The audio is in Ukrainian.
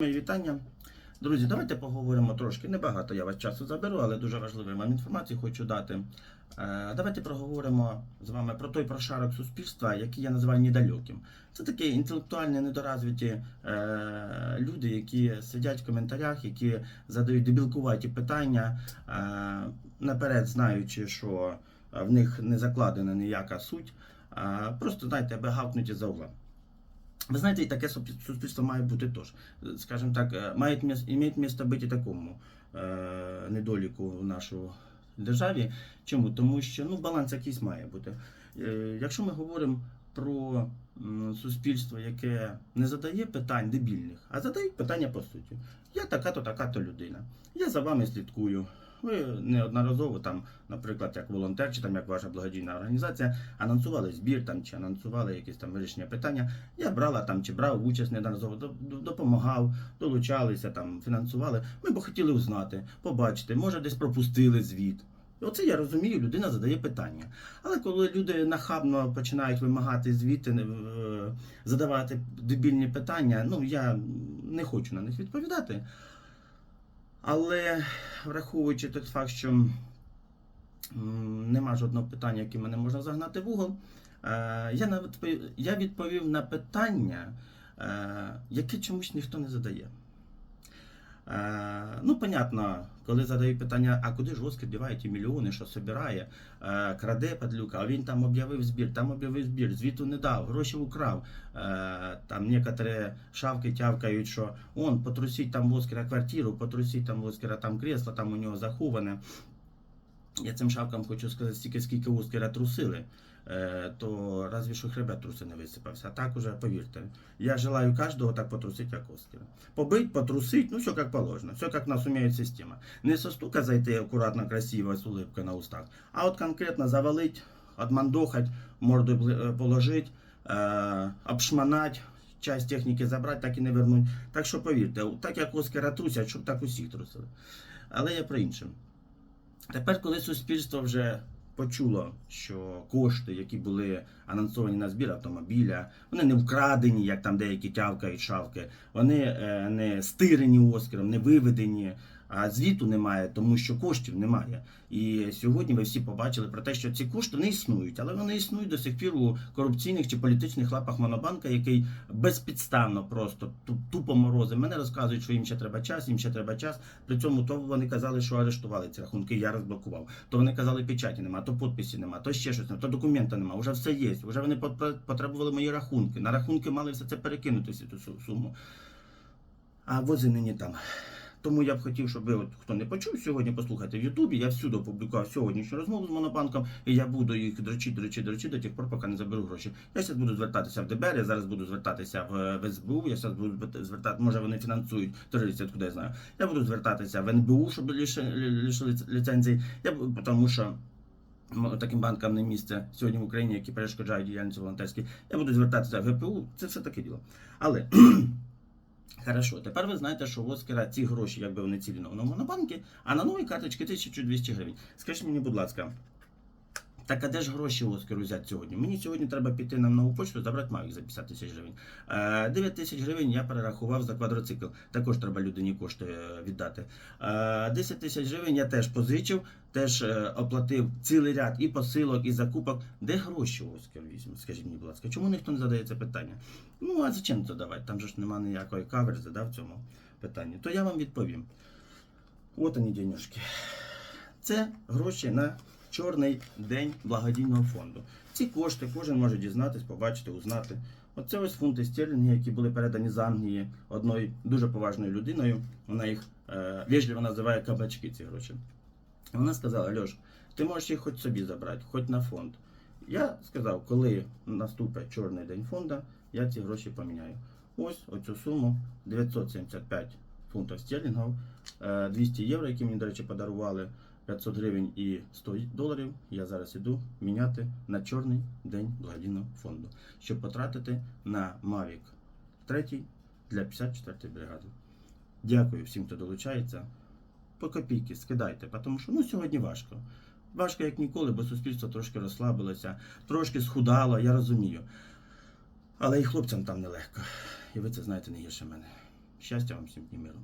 Мої вітання. Друзі, давайте поговоримо трошки. Небагато я вас часу заберу, але дуже важливу вам інформацію хочу дати. Е, Давайте проговоримо з вами про той прошарок суспільства, який я називаю недалеким. Це такі інтелектуальні недоразвиті е, люди, які сидять в коментарях, які задають дебілкуваті питання, е, наперед знаючи, що в них не закладена ніяка суть. Просто знаєте, аби гавкнуті за угла. Ви знаєте, і таке суспільство має бути теж. Скажімо так, е, має місце бути такому е, недоліку в нашій державі. Чому? Тому що ну, баланс якийсь має бути. Е, якщо ми говоримо про суспільство, яке не задає питань дебільних, а задає питання по суті. Я така-то, така-то людина. Я за вами слідкую. Ви неодноразово там, наприклад, як волонтер чи там як ваша благодійна організація, анонсували збір там чи анонсували якісь там вирішення питання. Я брала там чи брав участь неодноразово, до- до- допомагав, долучалися там, фінансували. Ми б хотіли узнати, побачити, може десь пропустили звіт. Оце я розумію, людина задає питання. Але коли люди нахабно починають вимагати звіти, е, задавати дебільні питання, ну я не хочу на них відповідати. Але враховуючи той факт, що нема жодного питання, яке мене можна загнати в угол, е, я, відповів на питання, е, яке чомусь ніхто не задає. Е, Ну, понятно, коли задають питання, а куди ж Оскар діває ті мільйони, що собирає, е, краде падлюка, а він там об'явив збір, там об'явив збір, звіту не дав, гроші украв. Е, Там некоторі шавки тявкають, що он, потрусіть там в Оскара квартиру, потрусіть там в Оскара там кресло, там у нього заховане. Я цим шавкам хочу сказати, стільки скільки Оскара трусили, то разве що хребет труси не висипався. А так уже, повірте, я желаю кожного так потрусить, як Оскара. Побить, потрусить, ну все как положено, все как нас умеет система. Не со стука зайти аккуратно, красиво, с улыбкой на устах, а от конкретно завалить, отмандохать, морду е, положить, е, обшманать, часть техніки забрати, так і не вернуть. Так що повірте, так як Оскара трусять, щоб так усіх трусили. Але я про інше. Тепер, коли суспільство вже почуло, що кошти, які були анонсовані на збір автомобіля, вони не вкрадені, як там деякі тявкають шавки, вони е, не стирені Оскаром, не виведені, а звіту немає, тому що коштів немає. І сьогодні ви всі побачили про те, що ці кошти не існують, але вони існують до сих пір у корупційних чи політичних лапах Монобанка, який безпідставно просто тупо морозив. Мене розказують, що їм ще треба час, їм ще треба час. При цьому то вони казали, що арештували ці рахунки, я розблокував. То вони казали, печаті нема, то підписі нема, то ще щось нема, то документа нема. Вже все є. Вже вони пот- потребували мої рахунки. На рахунки мали все це перекинути всю ту суму. А вози нині там. Тому я б хотів, щоб ви, от, хто не почув сьогодні, послухайте в Ютубі. Я всюди опублікував сьогоднішню розмову з Монобанком, і я буду їх дрочити, дрочити, дрочити до тих пор, поки не заберу гроші. Я зараз буду звертатися в ДБР, я зараз буду звертатися в, СБУ, я зараз буду звертати, може вони фінансують терористів, откуда я знаю. Я буду звертатися в НБУ, щоб лишили, ліцензії. Я тому що. Таким банкам не місце сьогодні в Україні, які перешкоджають діяльності волонтерській. Я буду звертатися в ГПУ, це все таке діло. Але Хорошо, тепер ви знаєте, що у Оскара ці гроші, якби вони цілі на монобанки, а на новій карточці 1200 гривень. Скажіть мені, будь ласка, так а де ж гроші Оскару взяти сьогодні? Мені сьогодні треба піти на нову почту, забрати Мавік за 50 тисяч гривень. Е, 9 тисяч гривень я перерахував за квадроцикл. Також треба людині кошти е, віддати. Е, 10 тисяч гривень я теж позичив, теж е, оплатив цілий ряд і посилок, і закупок. Де гроші Оскар візьме? Скажіть мені, будь ласка, чому ніхто не задає це питання? Ну, а зачем це давати? Там же ж немає ніякої каверзи да, в цьому питанні. То я вам відповім. От вони денежки. Це гроші на чорний день благодійного фонду. Ці кошти кожен може дізнатись, побачити, узнати. Оце ось фунти стерлінги, які були передані з Англії одною дуже поважною людиною. Вона їх е, вежливо називає кабачки, ці гроші. Вона сказала: Льош, ти можеш їх хоч собі забрати, хоч на фонд. Я сказав, коли наступить чорний день фонду, я ці гроші поміняю. Ось оцю суму 975 фунтів стерлінгів, е, 200 євро, які мені, до речі, подарували, 500 гривень і 100 доларів. Я зараз іду міняти на чорний день благодійного фонду, щоб потратити на Mavic 3 для 54 бригади. Дякую всім, хто долучається. По копійки скидайте, тому що ну, сьогодні важко. Важко як ніколи, бо суспільство трошки розслабилося, трошки схудало, я розумію. Але і хлопцям там нелегко. І ви це знаєте не гірше мене. Щастя вам всім і.